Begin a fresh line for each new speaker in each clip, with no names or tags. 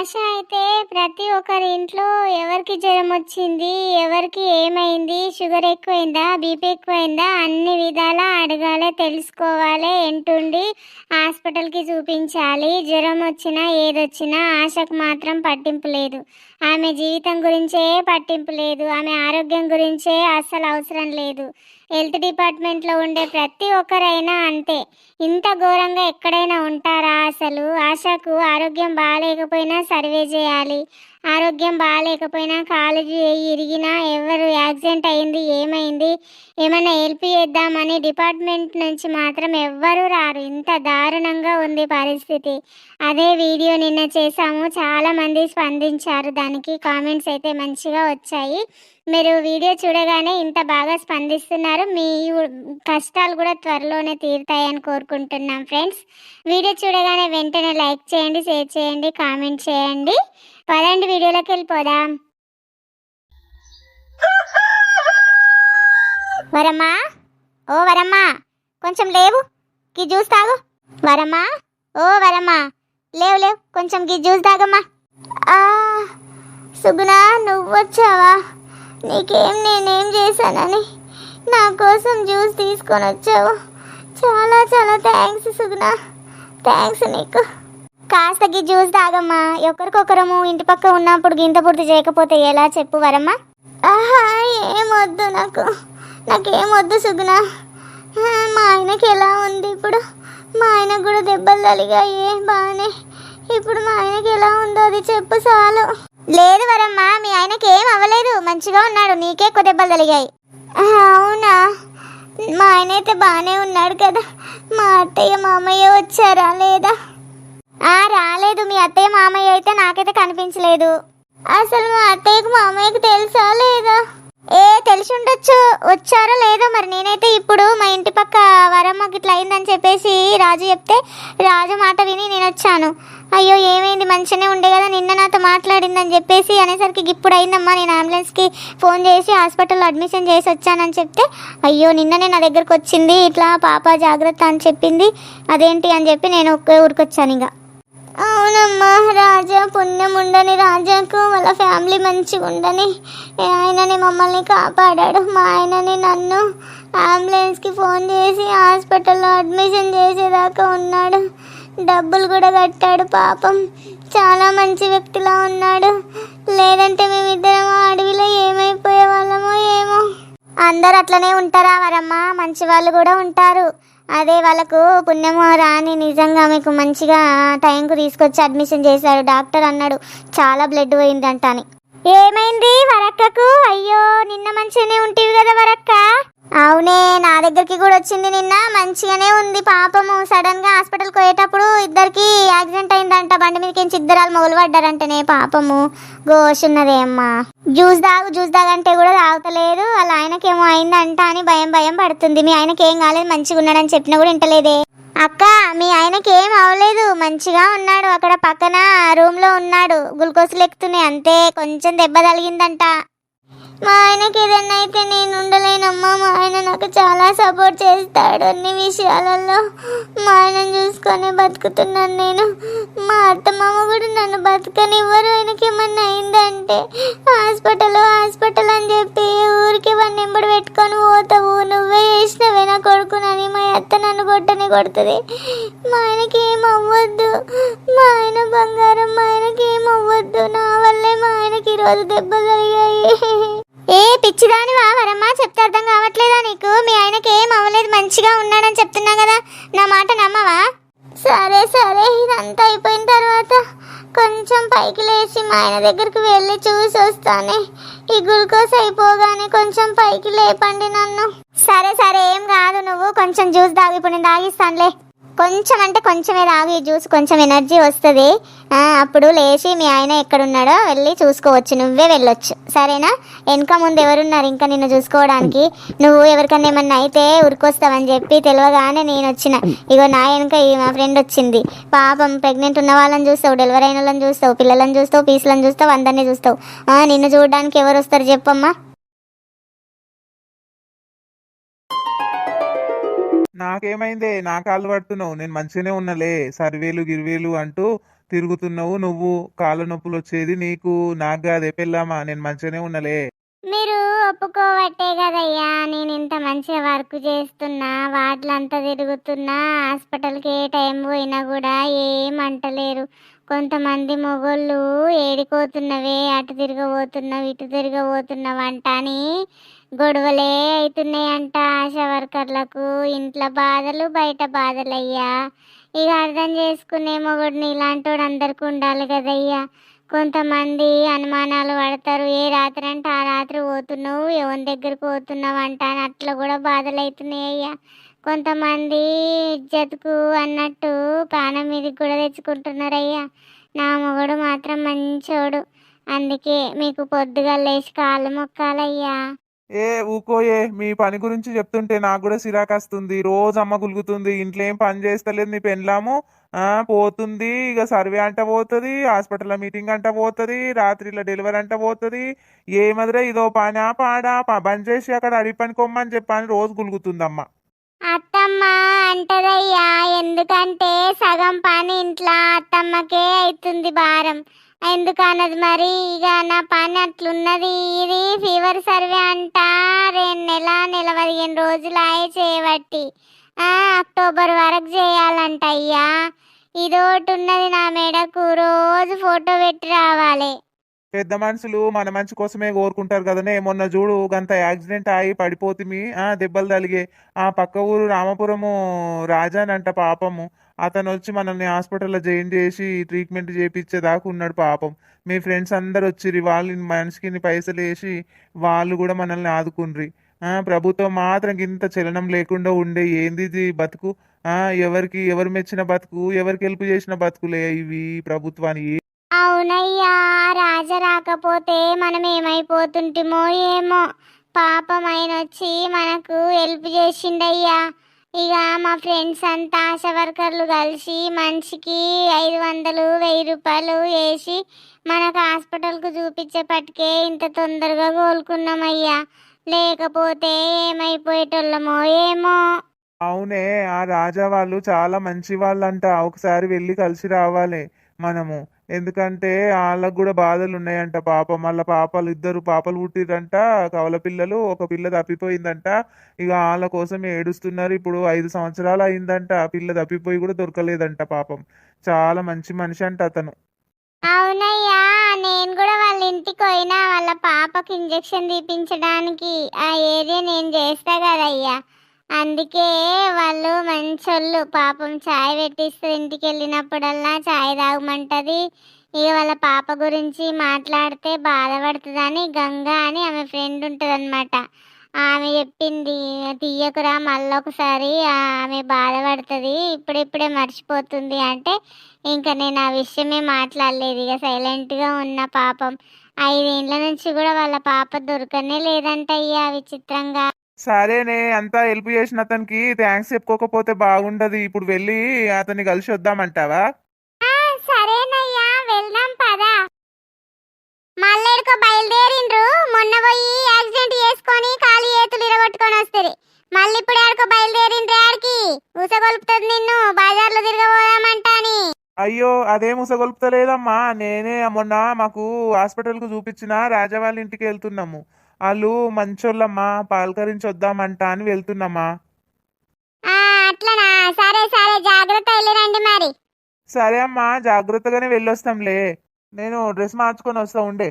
ఆశ అయితే ప్రతి ఒక్కరి ఇంట్లో ఎవరికి జ్వరం వచ్చింది ఎవరికి ఏమైంది షుగర్ ఎక్కువైందా బీపీ ఎక్కువైందా అన్ని విధాలా అడగాలి తెలుసుకోవాలి ఎంటుండి హాస్పిటల్కి చూపించాలి. జ్వరం వచ్చినా ఏదొచ్చినా ఆశకు మాత్రం పట్టింపు లేదు. ఆమె జీవితం గురించే పట్టింపు లేదు. ఆమె ఆరోగ్యం గురించే అస్సలు అవసరం లేదు. హెల్త్ డిపార్ట్మెంట్లో ఉండే ప్రతి ఒక్కరైనా అంతే. ఇంత ఘోరంగా ఎక్కడైనా ఉంటారా అసలు? ఆశకు ఆరోగ్యం బాగాలేకపోయినా సర్వే చేయాలి. ఆరోగ్యం బాగాలేకపోయినా కాలేజీ ఇరిగినా ఎవరు యాక్సిడెంట్ అయింది ఏమైంది ఏమైనా హెల్ప్ చేద్దామని డిపార్ట్మెంట్ నుంచి మాత్రం ఎవ్వరూ రారు. ఇంత దారుణంగా ఉంది పరిస్థితి. అదే వీడియో నిన్న చేశాము. చాలామంది స్పందించారు. దానికి కామెంట్స్ అయితే మంచిగా వచ్చాయి. మీరు వీడియో చూడగానే ఇంత బాగా స్పందిస్తున్నారు. మీ కష్టాలు కూడా త్వరలోనే తీరుతాయని కోరుకుంటున్నాం ఫ్రెండ్స్. వీడియో చూడగానే వెంటనే లైక్ చేయండి షేర్ చేయండి కామెంట్ చేయండి. పదండి వీడియోలోకి వెళ్ళిపోదాం. వరమ్మా ఓ వరమ్మా కొంచెం లేవు. గీ జ్యూస్ తాగు. వరమ్మా ఓ వరమ్మా లేవు లేవు. కొంచెం గీ జ్యూస్ తాగమ్మా. సుగుణ నువ్వు వచ్చావా నీకేం నేనేం చేశానని? నా కోసం జ్యూస్ తీసుకొని వచ్చావు. చాలా చాలా థ్యాంక్స్ సుగుణ. థ్యాంక్స్ నీకు. కాస్త గీ జ్యూస్ తాగమ్మా. ఒకరికొకరము ఇంటి పక్క ఉన్నప్పుడు గింత పూర్తి చేయకపోతే ఎలా చెప్పు వరమ్మా. ఆహా ఏమొద్దు నాకు. నాకేమొద్దు సుగుణ. మా ఆయనకి ఎలా ఉంది ఇప్పుడు? మా ఆయనకు కూడా దెబ్బలు తలిగాయి బాగానే ఇప్పుడు మా ఆయనకి ఎలా ఉందో అది చెప్పు చాలు. లేదు వరమ్మా. ఆయనకేం ఏం అవ్వలేదు. మంచిగా ఉన్నాడు. నీకే ఎక్కువ దెబ్బలు తలిగాయి అవునా? మా ఆయన అయితే బాగానే ఉన్నాడు కదా. మా అత్తయ్య మామయ్య వచ్చారా లేదా? ఆ రాలేదు. మీ అత్తయ్య మామయ్య అయితే నాకైతే కనిపించలేదు. అసలు మా అత్తయ్యకు మామయ్యకు తెలుసా లేదా? ఏ తెలిసి ఉండొచ్చు వచ్చారో లేదో మరి? నేనైతే ఇప్పుడు మా ఇంటి పక్క ఇట్లా అయిందని చెప్పేసి రాజు చెప్తే రాజు మాట విని నేను వచ్చాను అయ్యో ఏమైంది? మంచిగానే ఉండే కదా నిన్న నాతో మాట్లాడిందని చెప్పేసి అనేసరికి ఇప్పుడు అయిందమ్మా నేను అంబులెన్స్కి ఫోన్ చేసి హాస్పిటల్లో అడ్మిషన్ చేసి వచ్చానని చెప్తే అయ్యో నిన్ననే నా దగ్గరకు వచ్చింది ఇట్లా పాప జాగ్రత్త అని చెప్పింది అదేంటి అని చెప్పి నేను ఒక్క ఊరికొచ్చాను ఇక. అవునమ్మా రాజా పుణ్యం ఉండని రాజాకు వాళ్ళ ఫ్యామిలీ మంచిగా ఉండని ఆయనని మమ్మల్ని కాపాడాడు మా ఆయనని నన్ను అంబులెన్స్కి ఫోన్ చేసి హాస్పిటల్లో అడ్మిషన్ చేసేదాకా ఉన్నాడు. డబ్బులు కూడా కట్టాడు పాపం. చాలా మంచి వ్యక్తిలా ఉన్నాడు. లేదంటే మేమిద్దరం అడవిలో ఏమైపోయే వాళ్ళమో ఏమో. అందరు అట్లనే ఉంటారా వరమ్మ? మంచి వాళ్ళు కూడా ఉంటారు. అదే వాళ్ళకు పుణ్యమో రాని నిజంగా మీకు మంచిగా టైంకు తీసుకొచ్చి అడ్మిషన్ చేశాడు. డాక్టర్ అన్నాడు చాలా బ్లడ్ పోయిందంట అని ఏమైంది వరక్కకు? అయ్యో నిన్న మంచిగానే ఉంటుంది కదా వరక్క. అవునే నా దగ్గరికి కూడా వచ్చింది నిన్న. మంచిగానే ఉంది పాపము సడన్గా హాస్పిటల్కి పోయేటప్పుడు ఇద్దరికి యాక్సిడెంట్ అయిందంట. బండి మీదకి ఇద్దరాలు మొదలుపడ్డారంటనే పాపము. గోషున్నదే అమ్మా. జ్యూస్ తాగు జ్యూస్ తాగంటే కూడా తాగుతలేదు. వాళ్ళ ఆయనకేమో అయిందంట అని భయం భయం పడుతుంది. మీ ఆయనకి ఏం కాలేదు మంచిగా ఉన్నాడని చెప్పినా కూడా వింటలేదే. అక్క మీ ఆయనకి ఏం అవ్వలేదు మంచిగా ఉన్నాడు. అక్కడ పక్కన రూమ్లో ఉన్నాడు. గ్లూకోజులు ఎక్కుతున్నాయి. అంతే. కొంచెం దెబ్బ తగిలిందంట. మా ఆయనకి ఏదైనా అయితే నేను ఉండలేనమ్మా. మా ఆయన నాకు చాలా సపోర్ట్ చేస్తాడు అన్ని విషయాలలో. మా ఆయనను చూసుకొని బతుకుతున్నాను నేను. మా అత్త మామ కూడా నన్ను బతకనివ్వరు. ఆయనకి ఏమన్నా అయిందంటే హాస్పిటల్ హాస్పిటల్ అని చెప్పి ఊరికి వాడిని ఎంబడి పెట్టుకొని పోతావు. నువ్వే చేసినవే నా కొడుకునని మా అత్త నన్ను కొట్టని కొడుతుంది. మా ఆయనకి ఏం అవ్వద్దు. మా ఆయన బంగారం మా ఆయనకి ఏం అవ్వద్దు. నా వల్లే మా ఆయనకి ఈరోజు దెబ్బ కలిగాయి ఏ పిచ్చిదాని వరమ్మా చెప్తే అర్థం కావట్లేదా నీకు? మీ ఆయనకి ఏం అవ్వలేదు మంచిగా ఉన్నాడని చెప్తున్నా కదా. నా మాట నమ్మవా? సరే సరే ఇదంతా అయిపోయిన తర్వాత కొంచెం పైకి లేచి మా ఆయన దగ్గరికి వెళ్ళి చూసి వస్తానే. ఈ గ్లూకోజ్ అయిపోగానే కొంచెం పైకి లేపండి నన్ను. సరే సరే ఏం కాదు నువ్వు. కొంచెం జ్యూస్ తాగు ఇప్పుడు నేను తాగిస్తానులే. కొంచెం అంటే కొంచెమే తాగు ఈ జ్యూస్ కొంచెం ఎనర్జీ వస్తుంది. అప్పుడు లేచి మీ ఆయన ఎక్కడున్నాడో వెళ్ళి చూసుకోవచ్చు నువ్వే వెళ్ళొచ్చు. సరేనా? వెనక ముందు ఎవరున్నారు? ఇంకా నిన్ను చూసుకోవడానికి. నువ్వు ఎవరికన్నా ఏమన్నా అయితే ఉరికొస్తావని చెప్పి తెలియగానే నేను వచ్చిన. ఇగో నా వెనక ఈ మా ఫ్రెండ్ వచ్చింది. పాపం ప్రెగ్నెంట్ ఉన్న వాళ్ళని చూస్తావు డెలివరీ అయిన వాళ్ళని చూస్తావు పిల్లలను చూస్తావు పీసులను చూస్తావు అందరినీ చూస్తావు. నిన్ను చూడడానికి ఎవరు వస్తారు చెప్పమ్మా?
నాకేమైందే? నా కాళ్ళు పడుతున్నావు నేను మంచిగానే ఉన్నలే. సర్వేలు గిరివేలు అంటూ తిరుగుతున్నావు నువ్వు. కాళ్ళ నొప్పులు వచ్చేది నీకు. నాకు కాదే. పెళ్ళామా? నేను మంచిగానే ఉన్నలే.
మీరు ఒప్పుకోవట్టే కదయ్యా. నేను ఇంత మంచిగా వర్క్ చేస్తున్నా వాటిలంతా తిరుగుతున్నా హాస్పిటల్కి ఏ టైం పోయినా కూడా ఏమంటలేరు కొంతమంది మొగోళ్ళు ఏడిపోతున్నవే అటు తిరగబోతున్నావు ఇటు తిరగబోతున్నావు అంట అని గొడవలే అవుతున్నాయంట ఆశా వర్కర్లకు. ఇంట్లో బాధలు బయట బాధలయ్యా. ఇక అర్థం చేసుకునే మొగుడిని ఇలాంటోడు అందరికీ ఉండాలి కదయ్యా. కొంతమంది అనుమానాలు పడతారు. ఏ రాత్రి అంటే ఆ రాత్రి పోతున్నావు ఎవరి దగ్గరికి పోతున్నావు అంట అని అట్లా కూడా బాధలు అవుతున్నాయి అయ్యా కొంతమంది ఇజ్జత్కు అన్నట్టు ప్రాణం మీదకి కూడా తెచ్చుకుంటున్నారయ్యా. నా మొగుడు మాత్రం మంచోడు. అందుకే మీకు పొద్దుగా లేచి కాళ్ళు మొక్కాలయ్యా.
ఏ ఊకోయే మీ పని గురించి చెప్తుంటే నాకు కూడా సిరాకు వస్తుంది. రోజు అమ్మ గులుగుతుంది ఇంట్లో ఏం పని చేస్తలేదు నీ పెళ్ళాము ఆ పోతుంది ఇక సర్వే అంట పోతుంది హాస్పిటల్ మీటింగ్ అంట పోతుంది రాత్రిలో డెలివరీ అంట పోతుంది. ఏమదిరే ఇదో పనా పాడా బంద్ చేసి అక్కడ అడిగి పని కొమ్మని చెప్పని రోజు గులుగుతుందమ్మ.
అత్తమ్మ అంటదయ్యా ఎందుకంటే సగం పని ఇంట్లో అత్తమ్మకే అవుతుంది భారం. ఎందుకన్నది మరి? ఇక నా పని అట్లున్నది. ఇది ఫీవర్ సర్వే అంట. రెండు నెల నెల పదిహేను రోజులు ఆయే చేయబట్టి అక్టోబర్ వరకు చేయాలంట అయ్యా. ఇదోటి ఉన్నది నా మెడకు. రోజు ఫోటో పెట్టి రావాలి.
పెద్ద మనుషులు మన మంచి కోసమే కోరుకుంటారు కదనే. మొన్న చూడు గంత యాక్సిడెంట్ అయి పడిపోతుమి. ఆ దెబ్బలు తలిగే ఆ పక్క ఊరు రామపురము రాజానంట పాపము. అతను వచ్చి మనల్ని హాస్పిటల్లో జాయిన్ చేసి ట్రీట్మెంట్ చేయించేదాకా ఉన్నాడు పాపం. మీ ఫ్రెండ్స్ అందరు వచ్చిర్రి వాళ్ళు మనిషికి పైసలు వేసి వాళ్ళు కూడా మనల్ని ఆదుకుండ్రి. ప్రభుత్వం మాత్రం ఇంత చలనం లేకుండా ఉండే ఏంది ఇది బతుకు? ఎవరికి ఎవరు మెచ్చిన బతుకు? ఎవరికి హెల్ప్ చేసిన బతుకులే ఇవి ప్రభుత్వానికి?
అవునయ్యా రాజ రాకపోతే మనం ఏమైపోతుంటిమో ఏమో. పాపం ఆయన వచ్చి మనకు హెల్ప్ చేసిండయ్యా. ఇక మా ఫ్రెండ్స్ అంతా ఆశా వర్కర్లు కలిసి మనిషికి ఐదు వందలు వెయ్యి రూపాయలు వేసి మనకు హాస్పిటల్కు చూపించేపటికే ఇంత తొందరగా కోలుకున్నామయ్యా. లేకపోతే ఏమైపోయేటోళ్ళమో ఏమో.
అవునే ఆ రాజా వాళ్ళు చాలా మంచి వాళ్ళంట. ఒకసారి వెళ్ళి కలిసి రావాలి మనము. ఎందుకంటే వాళ్ళకు కూడా బాధలు ఉన్నాయంట పాపం. వాళ్ళ పాపలు ఇద్దరు పాపలు పుట్టిరంట కవల పిల్లలు ఒక పిల్ల తప్పిపోయిందంట. ఇక వాళ్ళ కోసం ఏడుస్తున్నారు. ఇప్పుడు ఐదు సంవత్సరాలు అయిందంట ఆ పిల్ల తప్పిపోయి కూడా దొరకలేదంట పాపం. చాలా మంచి మనిషి అంట అతను.
అవునయ్యా నేను కూడా వాళ్ళ ఇంటికి పోయినా వాళ్ళ పాపకు ఇంజెక్షన్ తీపించడానికి ఆ ఏరియా నేను చేస్తా కదయ్యా. అందుకే వాళ్ళు మంచోళ్ళు. పాపం చాయ్ పెట్టిస్తే ఇంటికి వెళ్ళినప్పుడల్లా చాయ్ తాగమంటది. ఇక వాళ్ళ పాప గురించి మాట్లాడితే బాధపడుతుందని గంగా అని ఆమె ఫ్రెండ్ ఉంటుంది ఆమె చెప్పింది తీయకురా మళ్ళొకసారి ఆమె బాధపడుతుంది. ఇప్పుడిప్పుడే మర్చిపోతుంది. అంటే ఇంకా నేను ఆ విషయమే మాట్లాడలేదు. ఇక సైలెంట్గా ఉన్న పాపం. ఐదేళ్ళ నుంచి కూడా వాళ్ళ పాప దొరకనే లేదంట అయ్యా విచిత్రంగా
సరేనే అంతా హెల్ప్ చేసిన అతనికి థ్యాంక్స్ చెప్పుకోకపోతే బాగుండదు. ఇప్పుడు వెళ్ళి అతన్ని కలిసి వద్దామంటావా?
సరేనయ్యా వెళ్దాం పదా. మళ్ళెడుకో బయలుదేరిండ్రు. మొన్న పోయి యాక్సిడెంట్ చేసుకొని కాలు చేతులు ఇరగొట్టుకొని వస్తుంది మళ్ళీ ఇప్పుడు ఆడుకో బయలుదేరిండ్రు ఆడికి ఊసగొలుపుతుంది నిన్ను. బజార్లో తిరగబోదామంటాని.
అయ్యో అదేం ఉసగొలుపుతలేదమ్మా నేనే మొన్న మాకు హాస్పిటల్కు చూపించిన రాజా వాళ్ళ ఇంటికి వెళ్తున్నాము. వాళ్ళు మంచోళ్ళమ్మా పాలకరించి వద్దామంట అని వెళ్తున్నామా
అట్లనా? సరే సరే జాగ్రత్త వెళ్ళిరండి మరి.
సరే అమ్మా జాగ్రత్తగానే వెళ్ళొస్తాంలే. నేను డ్రెస్ మార్చుకొని వస్తా ఉండే.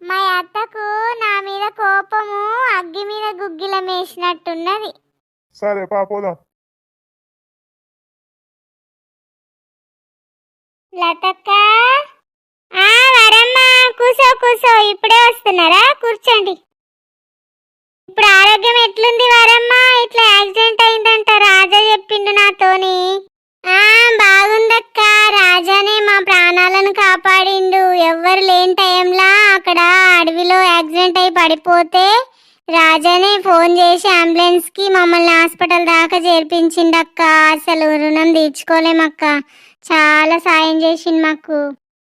మా అత్తకు నా మీద కోపము అగ్గి మీద గుగ్గిలం వేసినట్టున్నది.
సరే పాపోదాం
లతక్క! ఆ వరమ్మ కూసో కూసో ఇప్పుడే వస్తున్నారా కూర్చోండి ఇప్పుడు ఆరోగ్యం ఎట్లుంది వరమ్మ? ఇట్లా యాక్సిడెంట్ అయిందంట రాజా చెప్పిండు నాతోని. ఆ బాగుందక్క. రాజానే మా ప్రాణాలను కాపాడిండు. ఎవ్వరు లేని టైంలా అక్కడ అడవిలో యాక్సిడెంట్ అయి పడిపోతే రాజానే ఫోన్ చేసి అంబులెన్స్కి మమ్మల్ని హాస్పిటల్ దాకా చేర్పించిండక్క. అసలు రుణం తీర్చుకోలేమక్క. చాలా సాయం చేసిండు మాకు.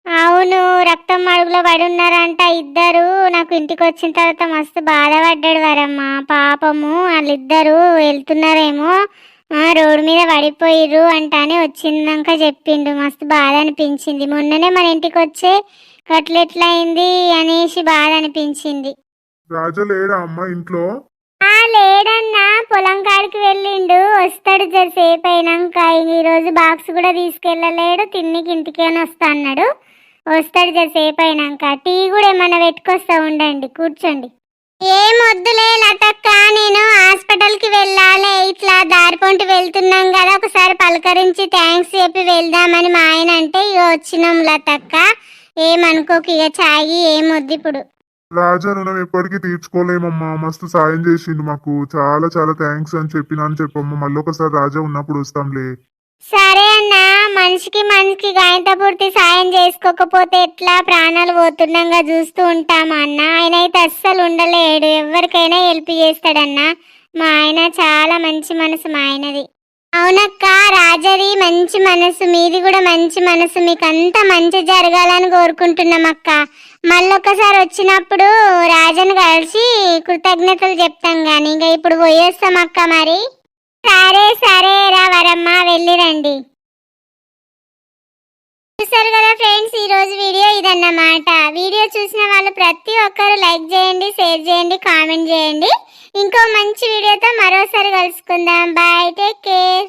అవును రక్తం అడుగులో పడి ఉన్నారంట ఇద్దరు. నాకు ఇంటికి వచ్చిన తర్వాత మస్తు బాధపడ్డాడు వరమ్మ. పాపము వాళ్ళిద్దరు వెళ్తున్నారేమో. ఆ రోడ్డు మీద పడిపోయిర్రు అంటానే వచ్చిందాక చెప్పిండు. మస్తు బాధ అనిపించింది. మొన్ననే మన ఇంటికి వచ్చే కట్లెట్లా అయింది అనేసి బాధ అనిపించింది.
రాజా లేడా అమ్మ ఇంట్లో?
లేడన్నా. పొలం కాడికి వెళ్ళిండు. వస్తాడు జరసేపు అయినాక. ఈ రోజు బాక్స్ కూడా తీసుకెళ్ళలేడు. తిన్నికి ఇంటికేనా వస్తా అన్నాడు. వస్తాడు జరసేపు అయినాక. టీ కూడా ఏమన్నా పెట్టుకొస్తా ఉండండి కూర్చోండి. ఏం వద్దులే లతక్క నేను హాస్పిటల్కి వెళ్ళాలి. ఇట్లా దారిపొంటి వెళ్తున్నాం కదా ఒకసారి పలకరించి థ్యాంక్స్ చెప్పి వెళ్దామని మా ఆయన అంటే ఇక వచ్చినాం లతక్క. ఏమనుకోకు ఇక చాయి ఏం వద్దు ఇప్పుడు.
రాజా రుణం ఎప్పటికీ తీర్చుకోలేమమ్మా. మస్తు సాయం చేసిండు మాకు. చాలా చాలా థ్యాంక్స్ అని చెప్పినా అని చెప్పమ్మా. మళ్ళీ ఒకసారి రాజా ఉన్నప్పుడు వస్తాంలే.
సరే అన్న మనిషికి మనిషికి గాయంత పూర్తి సాయం చేసుకోకపోతే ఎట్లా ప్రాణాలు పోతుండగా చూస్తూ ఉంటామా అన్న? ఆయన అయితే అస్సలు ఉండలేడు ఎవరికైనా హెల్ప్ చేస్తాడన్న. మా ఆయన చాలా మంచి మనసు మా ఆయనది. అవునక్క రాజది మంచి మనసు మీది కూడా మంచి మనసు. మీకు అంతా మంచి జరగాలని కోరుకుంటున్నాం అక్క. మళ్ళొక్కసారి వచ్చినప్పుడు రాజను కలిసి కృతజ్ఞతలు చెప్తాం కానీ ఇంకా ఇప్పుడు పోయేస్తాం అక్క మరి. సరే సరే రా వరమ్మ వెళ్ళిరండి చూసారు కదా ఫ్రెండ్స్ ఈ రోజు వీడియో ఇదన్నమాట. వీడియో చూసిన వాళ్ళు ప్రతి ఒక్కరు లైక్ చేయండి షేర్ చేయండి కామెంట్ చేయండి. ఇంకో మంచి వీడియోతో మరోసారి కలుసుకుందాం. Bye take care.